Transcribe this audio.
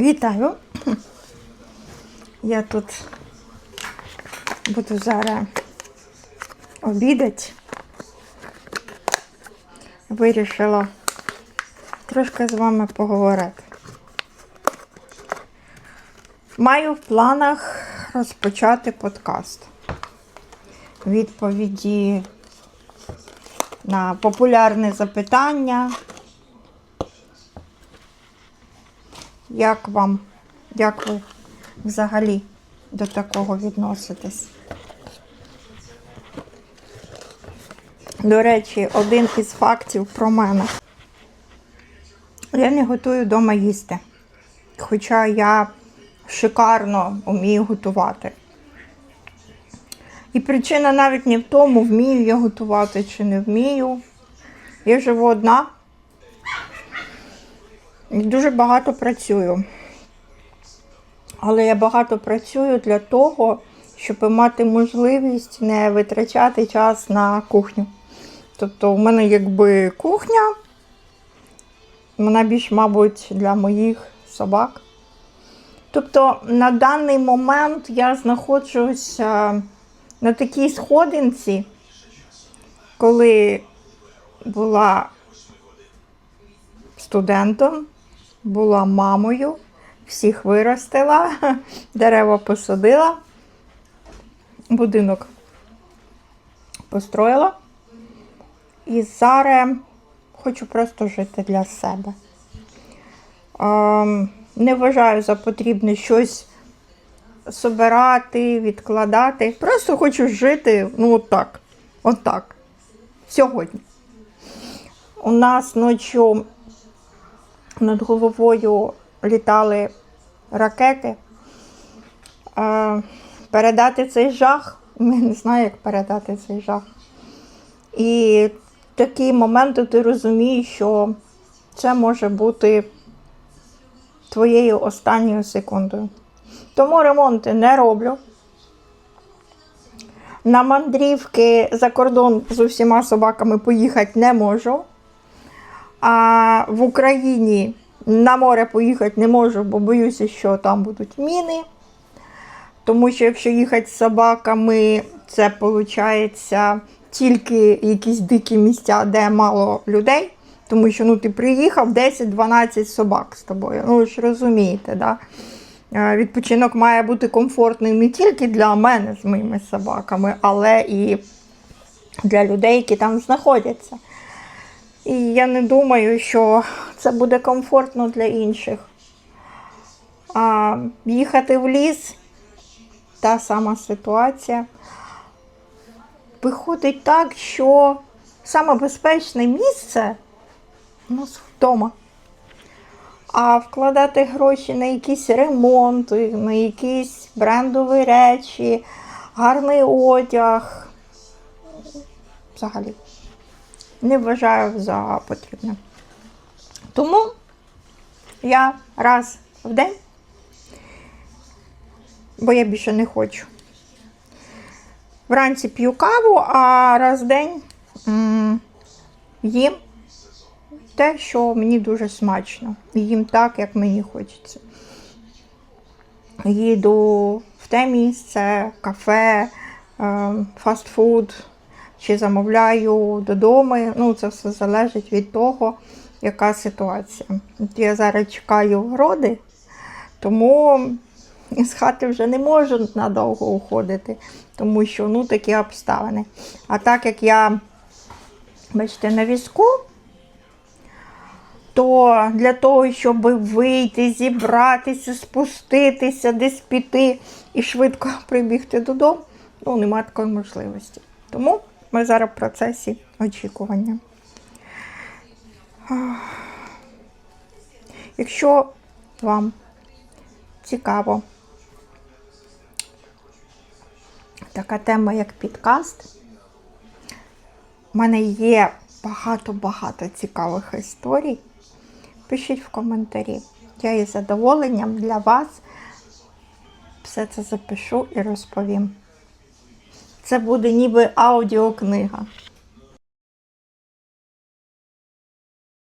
Вітаю. Я тут буду зараз обідати. Вирішила трошки з вами поговорити. Маю в планах розпочати подкаст. Відповіді на популярне запитання. Як вам, як ви взагалі до такого відноситесь? До речі, один із фактів про мене. Я не готую вдома їсти. Хоча я шикарно вмію готувати. І причина навіть не в тому, вмію я готувати чи не вмію. Я живу одна. Дуже багато працюю. Але я багато працюю для того, щоб мати можливість не витрачати час на кухню. Тобто, у мене якби кухня, вона більш, мабуть, для моїх собак. Тобто, на даний момент я знаходжуся на такій сходинці, коли була студентом, була мамою, всіх виростила, дерева посадила, будинок построїла. І зараз хочу просто жити для себе. Ем, Не вважаю за потрібне щось собирати, відкладати. Просто хочу жити, ну, отак. Отак. Сьогодні. У нас ночі над головою літали ракети. Е, Передати цей жах, я не знаю, як передати цей жах. І такі моменти ти розумієш, що це може бути твоєю останньою секундою. Тому ремонти не роблю. На мандрівки за кордон з усіма собаками поїхати не можу. А в Україні на море поїхати не можу, бо боюся, що там будуть міни. Тому що якщо їхати з собаками, це виходить тільки якісь дикі місця, де мало людей. Тому що ну, ти приїхав 10-12 собак з тобою. Ну, ви ж розумієте, да? Е, відпочинок має бути комфортним не тільки для мене з моїми собаками, але і для людей, які там знаходяться. І я не думаю, що це буде комфортно для інших. А їхати в ліс та сама ситуація. Виходить так, що саме безпечне місце у нас вдома. А вкладати гроші на якісь ремонти, на якісь брендові речі, гарний одяг. Взагалі не вважаю за потрібне. Тому я раз в день, бо я більше не хочу. Вранці п'ю каву, а раз в день їм те, що мені дуже смачно. Їм так, як мені хочеться. Їду в те місце, кафе, е, фастфуд чи замовляю додому. Ну, це все залежить від того, яка ситуація. От я зараз чекаю вроди, тому з хати вже не можу надовго уходити, тому що ну, такі обставини. А так як я, бачите, на візку, то для того, щоб вийти, зібратися, спуститися, десь піти і швидко прибігти додому, ну, немає такої можливості. Тому ми зараз в процесі очікування. Якщо вам цікаво така тема, як підкаст, у мене є багато-багато цікавих історій. Пишіть в коментарі. Я із задоволенням для вас все це запишу і розповім. Це буде ніби аудіокнига.